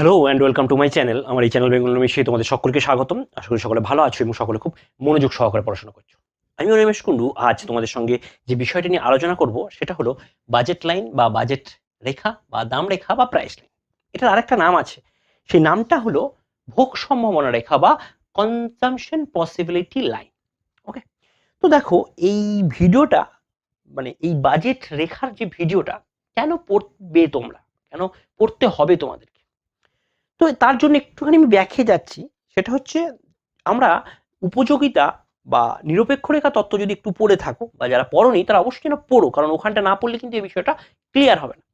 Hello and welcome to my channel আমার এই channel Bengal রমেশে তোমাদের সকলকে স্বাগতম। আশা করি সকলে ভালো আছো এবং সকলে খুব মনোযোগ সহকারে পড়াশোনা করছ। আমি রমেশ কুন্ডু আজ তোমাদের সঙ্গে যে বিষয়টি নিয়ে আলোচনা করব সেটা হলো বাজেট লাইন বা বাজেট রেখা বা দাম রেখা বা প্রাইস লাইন এটার আরেকটা নাম আছে। সেই নামটা হলো ভোগ সম্ভাবনা রেখা বা কনজামশন পসিবিলিটি লাইন ওকে তো দেখো, এই ভিডিওটা মানে এই বাজেট রেখার যে ভিডিওটা কেন পড়বে তোমরা? কেন পড়তে হবে তোমাদেরকে? তো তার জন্য একটুখানি আমি ব্যাখ্যে যাচ্ছি। সেটা হচ্ছে আমরা উপযোগিতা বা নিরপেক্ষ রেখা তত্ত্ব যদি একটু পড়ে থাকো বা যারা পড়নি তারা অবশ্যই যেন পড়ো, কারণ ওখানটা না পড়লে কিন্তু এই বিষয়টা ক্লিয়ার হবে না।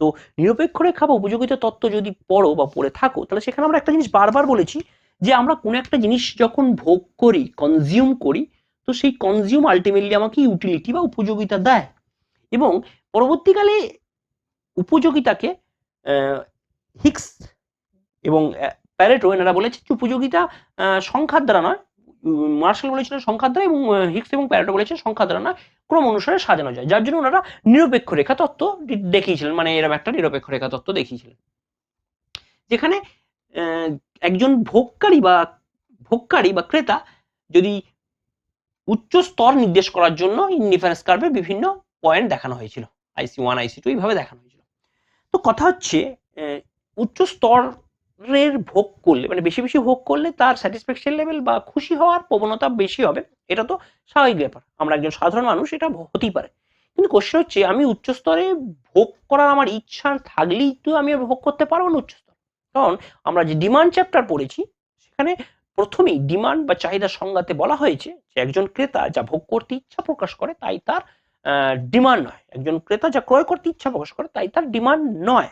তো নিরপেক্ষ রেখা বা উপযোগিতা তত্ত্ব যদি পড়ো বা পড়ে থাকো, তাহলে সেখানে আমরা একটা জিনিস বারবার বলেছি যে আমরা কোনো একটা জিনিস যখন ভোগ করি কনজিউম করি, তো সেই কনজিউম আলটিমেটলি আমাকে ইউটিলিটি বা উপযোগিতা দেয়। এবং পরবর্তীকালে উপযোগিতাকে হিক্স এবং প্যারেটো এনারা বলেছে যে উপযোগিতা সংখ্যার দ্বারা নয়। মার্শাল বলেছিলেন সংখ্যার দ্বারা এবং হিক্স এবং প্যারেটো বলেছেন সংখ্যার দ্বারা নয়। ক্রম অনুসারে সাজানো যায়। যার জন্য ওনারা নিরপেক্ষ রেখা তত্ত্ব দেখিয়েছিলেন। মানে এরকম একটা নিরপেক্ষ রেখা তত্ত্ব দেখিয়েছিলেন। যেখানে একজন ভোগকারী বা ভোগকারী বা ক্রেতা যদি উচ্চ স্তর নির্দেশ করার জন্য ইন্ডিফারেন্স কার্ভে বিভিন্ন পয়েন্ট দেখানো হয়েছিল। আইসি ওয়ান আইসি টু এইভাবে দেখানো হয়েছিল। তো কথা হচ্ছে উচ্চ স্তরের ভোগ করলে মানে বেশি বেশি ভোগ করলে তার স্যাটিসফ্যাকশন লেভেল বা খুশি হওয়ার প্রবণতা বেশি হবে। এটা তো স্বাভাবিক ব্যাপার। আমরা একজন সাধারণ মানুষ, এটা হতেই পারে। কিন্তু কোশ্চেন হচ্ছে, আমি উচ্চ স্তরে ভোগ করার আমার ইচ্ছা থাকলেই তো আমি ভোগ করতে পারব না উচ্চ স্তর। কারণ আমরা যে ডিমান্ড চ্যাপ্টার পড়েছি, সেখানে প্রথমেই ডিমান্ড বা চাহিদা সংজ্ঞাতে বলা হয়েছে যে একজন ক্রেতা যা ভোগ করতে ইচ্ছা প্রকাশ করে, তাই তার ডিমান্ড নয়। একজন ক্রেতা যা ক্রয় করতে ইচ্ছা প্রকাশ করে, তাই তার ডিমান্ড নয়।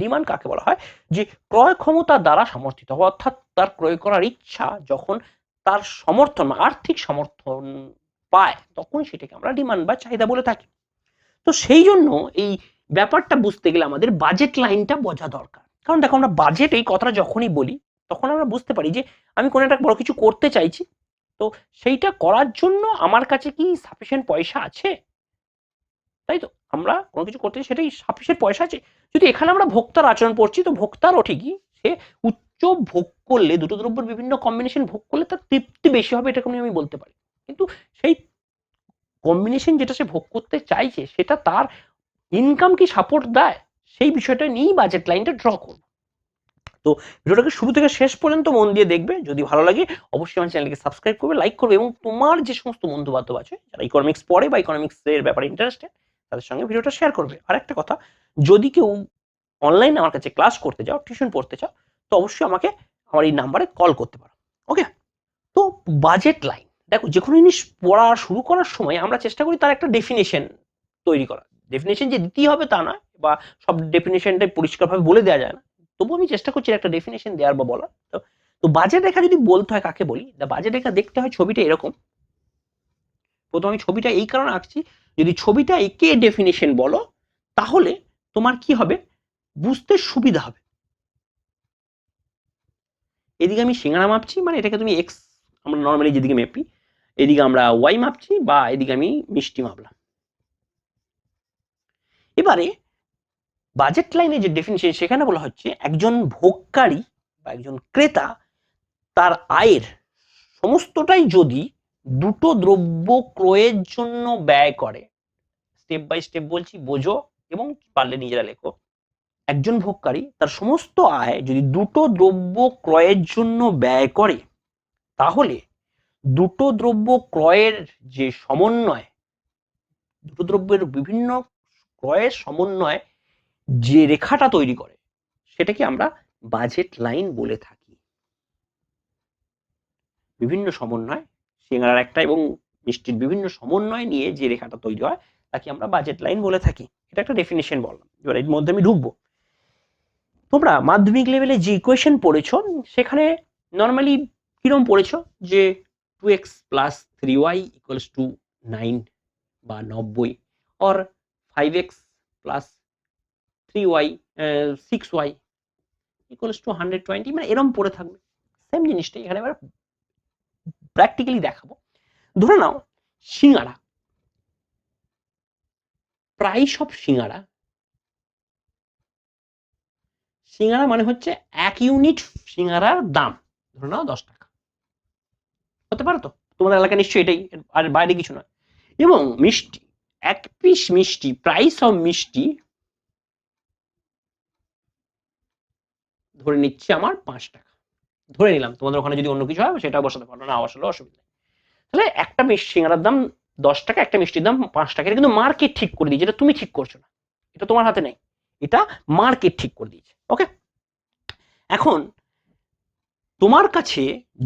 ডিমান্ড কাকে বলা হয়? যে ক্রয় ক্ষমতা দ্বারা সমর্থিত হওয়া, অর্থাৎ তার ক্রয় করার ইচ্ছা যখন তার সমর্থন, আর্থিক সমর্থন পায়, তখন সেটাকে আমরা ডিমান্ড বা চাহিদা বলে থাকি। তো সেই জন্য এই ব্যাপারটা বুঝতে গেলে আমাদের বাজেট লাইনটা বোঝা দরকার। কারণ দেখো আমরা বাজেট এই কথাটা যখনই বলি, তখন আমরা বুঝতে পারি যে আমি কোনো একটা বড় কিছু করতে চাইছি, তো সেইটা করার জন্য আমার কাছে কি সাফিসিয়েন্ট পয়সা আছে? তাই তো? আমরা কোনো কিছু করতে সেটাই সাফিসিয়েন্ট পয়সা আছে। যদি এখানে আমরা ভোক্তার আচরণ পড়ছি, তো ভোক্তারও ঠিকই। সে উচ্চ ভোগ করলে, দুটো দ্রব্যের বিভিন্ন কম্বিনেশন ভোগ করলে তার তৃপ্তি বেশি হবে, এটাকে আমি বলতে পারি। কিন্তু সেই কম্বিনেশন যেটা সে ভোগ করতে চাইছে, সেটা তার ইনকাম কি সাপোর্ট দেয়? সেই বিষয়টা নিয়েই বাজেট লাইনটা ড্র করব। তো ভিডিওটাকে শুরু থেকে শেষ পর্যন্ত মন দিয়ে দেখবে। যদি ভালো লাগে, অবশ্যই আমার চ্যানেলকে সাবস্ক্রাইব করবে লাইক করবে এবং তোমার যে সমস্ত বন্ধু বান্ধব আছে, যারা ইকোনমিক্স পড়ে বা ইকোনমিক্স এর ব্যাপারে ইন্টারেস্টেড তাদের সঙ্গে ভিডিওটা শেয়ার করবে। আর একটা কথা, যদি কেউ অনলাইনে আমার কাছে ক্লাস করতে চাও টিউশন পড়তে চাও, তো অবশ্যই আমাকে আমার এই নাম্বারে কল করতে পারো। ওকে তো বাজেট লাইন দেখো যে কোনো জিনিস পড়া শুরু করার সময় আমরা চেষ্টা করি তার একটা ডেফিনেশন তৈরি করা ডেফিনেশন যে দিতেই হবে তা নয়, বা সব ডেফিনেশনটাই পরিষ্কারভাবে বলে দেওয়া যায় না। তবু আমি চেষ্টা করছি একটা ডেফিনেশন দেওয়ার বা বলার। তো তো বাজেট রেখা যদি বলতে হয় কাকে বলি বাজেট রেখা দেখতে হয় ছবিটা এরকম। প্রথমে আমি ছবিটা এই কারণে আঁকছি যদি ছবিটা একে ডেফিনেশন বলো, তাহলে তোমার কি হবে? বুঝতে সুবিধা হবে। এদিকে আমি সিঙ্গারা মাপছি মানে এটাকে তুমি এক্স আমরা নর্মালি যেদিকে মেপি, এদিকে আমরা ওয়াই মাপছি বা এদিকে আমি মিষ্টি মাপলাম। এবারে বাজেট লাইনে যে ডেফিনেশন সেখানে বলা হচ্ছে একজন ভোগকারী বা একজন ক্রেতা তার আয়ের সমস্তটাই যদি দুটো দ্রব্য ক্রয়ের জন্য ব্যয় করে। স্টেপ বাই স্টেপ বলছি, বোঝো এবং পারলে নিজেরা লেখো। একজন ভোগকারী তার সমস্ত আয় যদি দুটো দ্রব্য ক্রয়ের জন্য ব্যয় করে, তাহলে দুটো দ্রব্য ক্রয়ের যে সমন্বয়, দুটো দ্রব্যের বিভিন্ন ক্রয়ের সমন্বয় যে রেখাটা তৈরি করে, সেটাকে আমরা বাজেট লাইন বলে থাকি। বিভিন্ন সমন্বয় সিঙ্গারার একটা এবং মিষ্টির বিভিন্ন সমন্বয় নিয়ে যে রেখাটা তৈরি হয়, তাকে আমরা বাজেট লাইন বলে থাকি। এটা একটা ডেফিনেশন বললাম। এবার এর মধ্যে আমি ঢুকবো। তোমরা মাধ্যমিক লেভেলে যে ইকুয়েশন পড়েছো, সেখানে নর্মালি কিরম পড়েছো? যে two X plus three Y equals to nine বা নব্বই or five X plus three Y six Y equals to hundred twenty মানে এরম পড়ে থাকবে। সেম জিনিসটা এখানে এবার প্র্যাকটিক্যালি দেখাবো। ধরে নাও, সিঙ্গারা। প্রায় সব সিঙ্গারা সিঙ্গারা মানে হচ্ছে এক ইউনিট সিঙ্গারার দাম। ধরে নাও দশ টাকা। হতে পারে তো? তোমাদের এলাকা নিশ্চয়ই এটাই, আর বাইরে কিছু নয়। এবং মিষ্টি, এক পিস মিষ্টি প্রাইস অফ মিষ্টি ধরে নিচ্ছে আমার পাঁচ টাকা। ধরে নিলাম, তোমাদের ওখানে যদি অন্য কিছু হয়, সেটা বসাতে পারো, না বসালে অসুবিধা নেই। তাহলে একটা মিষ্টি, সিঙ্গারার দাম দশ টাকা, একটা মিষ্টির দাম পাঁচ টাকা, এটা কিন্তু মার্কেট ঠিক করে দিয়েছে, এটা তুমি ঠিক করছ না। এটা তোমার হাতে নেই, এটা মার্কেট ঠিক করে দিয়েছে ওকে এখন, তোমার কাছে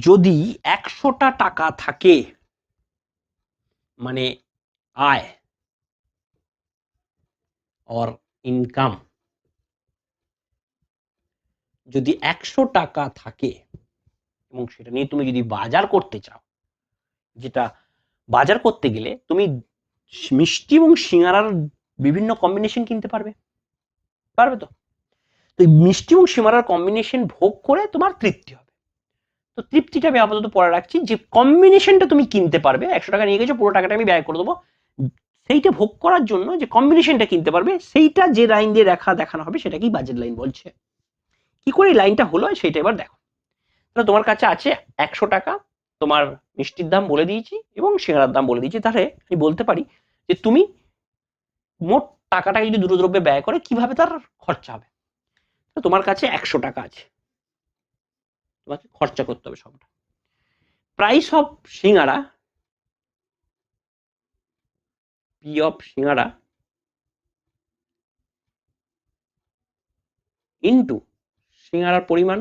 যদি একশোটা টাকা থাকে মানে আয় অর ইনকাম যদি একশো টাকা থাকে এবং সেটা নিয়ে তুমি যদি বাজার করতে চাও, যেটা বাজার করতে গেলে তুমি মিষ্টি এবং সিঙ্গারার বিভিন্ন কম্বিনেশন কিনতে পারবে। পারবে তো? তো মিষ্টি এবং সিঙ্গারার কম্বিনেশন ভোগ করে তোমার তৃপ্তি হবে। তো তৃপ্তিটা আমি আপাতত পরে রাখছি, যে কম্বিনেশনটা তুমি কিনতে পারবে, একশো টাকা নিয়ে গেছো, পুরো টাকাটা আমি ব্যয় করে দেবো, সেইটা ভোগ করার জন্য যে কম্বিনেশনটা কিনতে পারবে, সেইটা যে লাইন দিয়ে দেখা দেখানো হবে, সেটাকেই বাজেট লাইন বলছে। কি করে লাইনটা হলো সেটা এবার দেখো। তোমার কাছে আছে একশো টাকা, তোমার মিষ্টির দাম বলে দিয়েছি এবং সিঙ্গারার দাম বলে দিয়েছি। তাহলে আমি বলতে পারি যে তুমি মোট টাকাটা যদি দুটো দ্রব্যে ব্যয় করে, কীভাবে তার খরচা হবে? তোমার কাছে একশো টাকা আছে। তোমাকে খরচা করতে হবে সবটা। Price of singara, P of singara into সিঙ্গারার পরিমাণ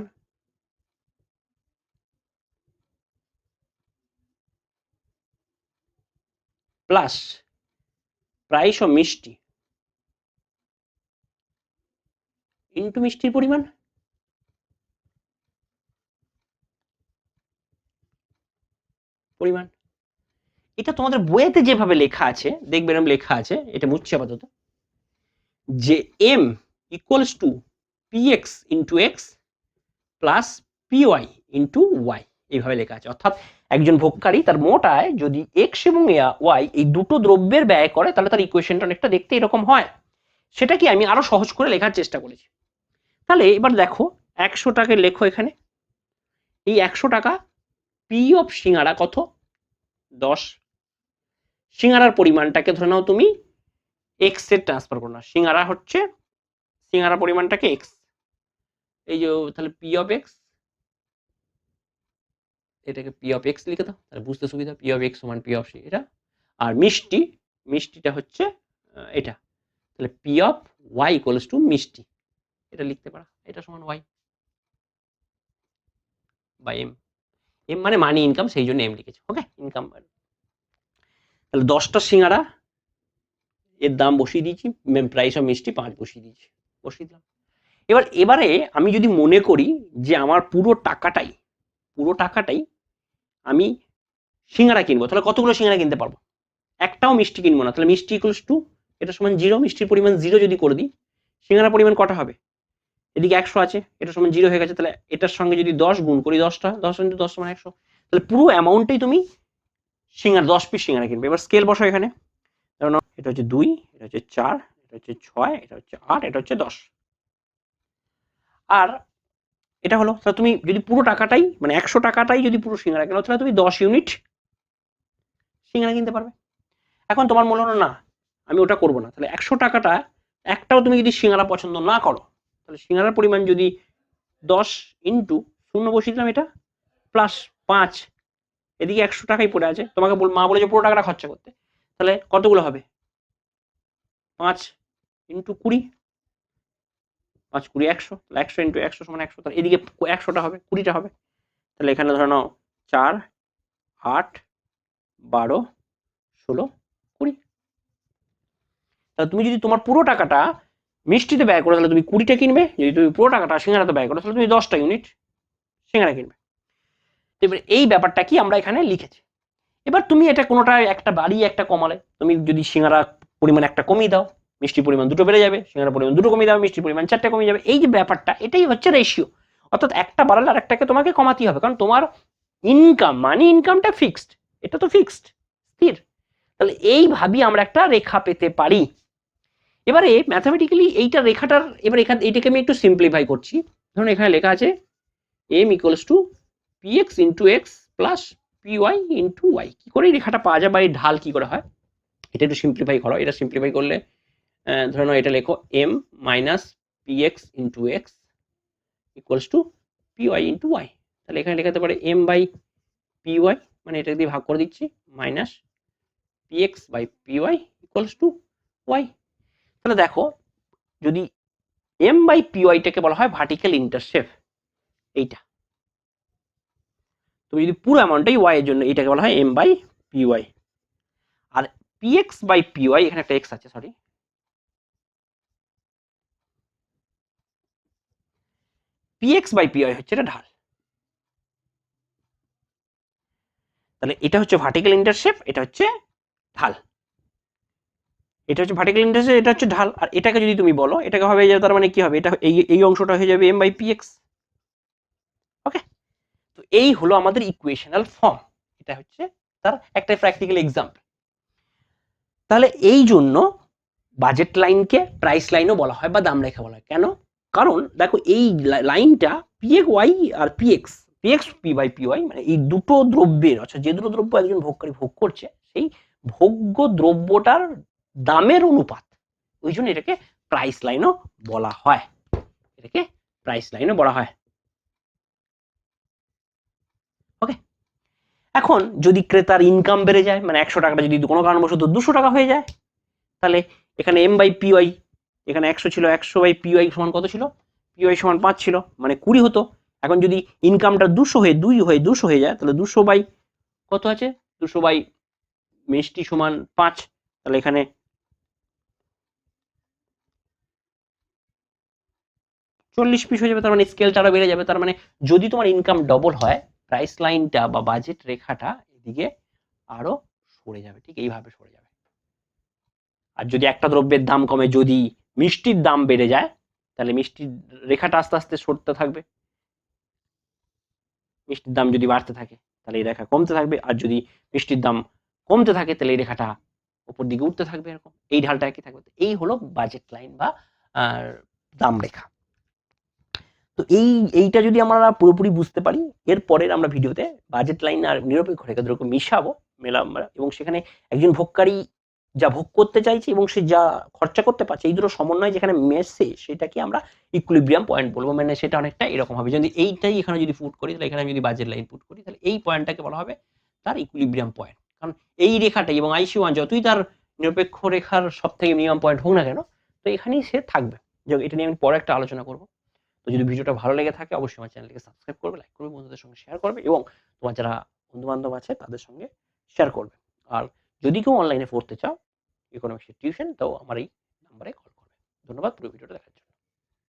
প্লাস প্রাইস অফ মিষ্টি। ইন্টু মিষ্টির পরিমাণ? পরিমাণ? এটা তোমাদের বইয়েতে যেভাবে লেখা আছে দেখবেন এরম লেখা আছে, এটা মুচ্ছি আপাতত, যে M equals to P X into X plus P Y into Y এইভাবে লেখা আছে। অর্থাৎ একজন ভোগকারী তার মোট আয় যদি এক্স এবং ওয়াই এই দুটো দ্রব্যের ব্যয় করে, তাহলে তার ইকুয়েশনটা অনেকটা দেখতে এরকম হয়। সেটা কি আমি আরও সহজ করে লেখার চেষ্টা করেছি। তাহলে এবার দেখো, একশো টাকা লেখো এখানে। এই একশো টাকা পি অফ সিঙ্গারা কত? দশ। সিঙ্গারার পরিমাণটাকে ধরে নাও তুমি এক্সের ট্রান্সফার করো না। সিঙ্গারা হচ্ছে, সিঙ্গারা পরিমাণটাকে এক্স এই যে তাহলে পি অফ এক্স এটাকে পি অফ এক্স লিখে দাও, তাহলে বুঝতে সুবিধা পি অফ এক্স সমান পি অফ সি এটা? আর মিষ্টি, মিষ্টিটা হচ্ছে এটা। তাহলে P of Y equals to মিষ্টি। এটা লিখতে পারা, এটা সমান ওয়াই বাই এম এম মানে মানি ইনকাম সেই জন্য এম লিখেছে ওকে ইনকাম তাহলে দশটা সিঙ্গারা, এর দাম বসিয়ে দিয়েছি প্রাইস অফ মিষ্টি পাঁচ বসিয়ে দিয়েছি, বসিয়ে দিলাম। এবার, এবারে আমি যদি মনে করি যে আমার পুরো টাকাটাই পুরো টাকাটাই আমি সিঙ্গারা কিনবো। তাহলে কতগুলো সিঙ্গারা কিনতে পারব? একটাও মিষ্টি কিনবো না। তাহলে মিষ্টি ইকুয়ালস টু এটা সমান জিরো মিষ্টির পরিমাণ জিরো যদি করে দিই সিঙ্গারা পরিমাণ কটা হবে? এদিকে একশো আছে, এটা সমান জিরো হয়ে গেছে, তাহলে এটার সঙ্গে যদি দশ গুণ করি দশটা, দশ ইন্টু দশ সমান একশো, তাহলে পুরো অ্যামাউন্টটাই তুমি সিঙ্গারা দশ পিস সিঙ্গারা কিনবে। এবার স্কেল বসো এখানে। কারণ এটা হচ্ছে দুই, এটা হচ্ছে চার, এটা হচ্ছে ছয়, এটা হচ্ছে আট, এটা হচ্ছে দশ। আর এটা হলো, তাহলে তুমি যদি পুরো টাকাটাই মানে একশো টাকাটাই যদি পুরো সিঙ্গারা কেনো, তাহলে তুমি দশ ইউনিট সিঙ্গারা কিনতে পারবে। এখন তোমার মনে হলো, না, আমি ওটা করব না, তাহলে একশো টাকাটা, একটাও তুমি যদি সিঙ্গারা পছন্দ না করো, তাহলে সিঙ্গারার পরিমাণ যদি দশ ইন্টু শূন্য বসিয়ে দিলাম এটা প্লাস পাঁচ, এদিকে একশো টাকাই পড়ে আছে। তোমাকে বল, মা বলেছে পুরো টাকাটা খরচা করতে। তাহলে কতগুলো হবে? পাঁচ ইন্টু কুড়ি পাঁচ কুড়ি একশো, তাহলে একশো ইন্টু একশো সমান একশো, তাহলে এদিকে একশোটা হবে, কুড়িটা হবে। তাহলে এখানে ধরে নাও চার, আট, বারো, ষোলো, কুড়ি। তাহলে তুমি যদি তোমার পুরো টাকাটা মিষ্টিতে ব্যয় করো, তাহলে তুমি কুড়িটা কিনবে। যদি তুমি পুরো টাকাটা সিঙ্গারাতে ব্যয় করো, তাহলে তুমি দশটা ইউনিট সিঙ্গারা কিনবে। তো এবার এই ব্যাপারটা কি আমরা এখানে লিখেছি? এবার তুমি এটা কোনোটা একটা বাড়ি একটা কমালে। তুমি যদি সিঙ্গারা পরিমাণ একটা কমিয়ে দাও মিষ্টির পরিমাণ দুটো বেড়ে যাবে সিঙ্গারা পরিমাণ দুটো কমে দাও মিষ্টির পরিমাণ চারটে কমে যাবে। এই যে ব্যাপারটা, এটাই হচ্ছে রেশিও অর্থাৎ একটা বাড়ালে আর একটাকে তোমাকে কমাতেই হবে, কারণ তোমার ইনকাম মানি ইনকামটা ফিক্সড এটা তো ফিক্সড স্থির। তাহলে এইভাবেই আমরা একটা রেখা পেতে পারি। এবারে ম্যাথামেটিক্যালি এইটা রেখাটার, এবার এখান এইটাকে আমি একটু সিম্পলিফাই করছি। ধরুন এখানে লেখা আছে M equals to P X into X plus P Y into Y কী করে রেখাটা পাওয়া যায় বা এই ঢাল কী করে হয়? এটা একটু সিম্পলিফাই করো, এটা সিম্পলিফাই করলে ধরে নাও এটা লেখো M minus P X into X equals to P Y into Y তাহলে এখানে লেখাতে পারে এম বাই পি ওয়াই মানে এটা দিয়ে ভাগ করে দিচ্ছি minus P X by P Y equals to Y তাহলে দেখো, যদি এম বাই পি ওয়াইটাকে বলা হয় ভার্টিক্যাল ইন্টারসেপ এইটা। তুমি যদি পুরো অ্যামাউন্টটাই ওয়াই এর জন্য এটাকে বলা হয় M by P Y R P X by P Y এখানে একটা এক্স আছে sorry P X by P Y হচ্ছে এটা ঢাল। তাহলে এটা হচ্ছে ভার্টিক্যাল ইন্টারসেপ এটা হচ্ছে ঢাল। এটা হচ্ছে ভার্টিক্যাল ইন্টারসেপ এটা হচ্ছে ঢাল। আর এটাকে যদি তুমি বলো, এটাকে হবে যে তার মানে কি হবে? এটা এই এই অংশটা হয়ে যাবে M by P X okay তো এই হলো আমাদের ইকুয়েশনাল ফর্ম এটা হচ্ছে তার একটা প্র্যাকটিক্যাল এক্সাম্পল তাহলে এই জন্য বাজেট লাইনকে প্রাইস লাইনও বলা হয় বা দাম রেখা বলা হয়। কেন? কারণ দেখো এই লাইনটা P X Y R PX PX P X P by P Y মানে এই দুটো দ্রব্যের, অর্থাৎ যে দুটো দ্রব্য একজন ভোগকারী ভোগ করছে, সেই ভোগ্য দ্রব্যটার দামের অনুপাত, ওই জন্য এটাকে প্রাইস লাইনও বলা হয়। এটাকে প্রাইস লাইনও বলা হয়। ওকে এখন যদি ক্রেতার ইনকাম বেড়ে যায় মানে একশো টাকাটা যদি কোনো কারণবশত দুশো টাকা হয়ে যায়, তাহলে এখানে এম বাই পি ওয়াই এখানে একশো ছিল, একশো বাই পিওয়াই সমান কত ছিল? পি ওয়াই সমান পাঁচ ছিল মানে কুড়ি হতো। এখন যদি ইনকামটা দুশো হয়ে, দুই হয়ে, দুশো হয়ে যায়, তাহলে দুশো বাই কত আছে? দুশো বাই মিষ্টি সমান পাঁচ। তাহলে এখানে চল্লিশ পিস হয়ে যাবে, তার মানে স্কেলটা আরও বেড়ে যাবে। তার মানে যদি তোমার ইনকাম ডবল হয় প্রাইস লাইনটা বা বাজেট রেখাটা এদিকে আরও সরে যাবে, ঠিক এইভাবে সরে যাবে। আর যদি একটা দ্রব্যের দাম কমে, যদি মিষ্টির দাম বেড়ে যায়, তাহলে মিষ্টির রেখাটা আস্তে আস্তে সরতে থাকবে। মিষ্টির দাম যদি বাড়তে থাকে, তাহলে এই রেখা কমতে থাকবে। আর যদি মিষ্টির দাম কমতে থাকে, তাহলে এই রেখাটা উপর দিকে উঠতে থাকবে এরকম। এই ঢালটা একই থাকবে। এই হলো বাজেট লাইন বা দাম রেখা। তো এই, এইটা যদি আমরা পুরোপুরি বুঝতে পারি এর পরের আমরা ভিডিওতে বাজেট লাইন আর নিরপেক্ষ রেখা দুটোকে মিশাবো মেলা আমরা। এবং সেখানে একজন ভোগকারী যা ভোগ করতে চাইছে এবং সে যা খরচা করতে পারছে, এই দুটো সমন্বয় যেখানে মেশে সেটাকে আমরা ইকুইলিব্রিয়াম পয়েন্ট বলব। মানে সেটা অনেকটা এরকম হবে। যদি এইটাই এখানে যদি পুট করি, তাহলে এখানে যদি বাজেট লাইন পুট করি, তাহলে এই পয়েন্টটাকে বলা হবে তার ইকুইলিব্রিয়াম পয়েন্ট কারণ এই রেখাটাই এবং আইসি ওয়ান যতই তার নিরপেক্ষ রেখার সব থেকে মিনিমাম পয়েন্ট হোক না কেন, তো এখানেই সে থাকবে। এটা নিয়ে আমি পরে একটা আলোচনা করব। তো যদি ভিডিওটা ভালো লেগে থাকে, অবশ্যই আমার চ্যানেলটিকে সাবস্ক্রাইব করবে লাইক করবে, বন্ধুদের সঙ্গে শেয়ার করবে এবং তোমার যারা বন্ধু বান্ধব আছে, তাদের সঙ্গে শেয়ার করবে। আর যদি কেউ অনলাইনে পড়তে চাও ইকোনমিক্সের টিউশন তাও আমার এই নাম্বারে কল করবে। ধন্যবাদ, পুরো ভিডিওটা দেখার জন্য।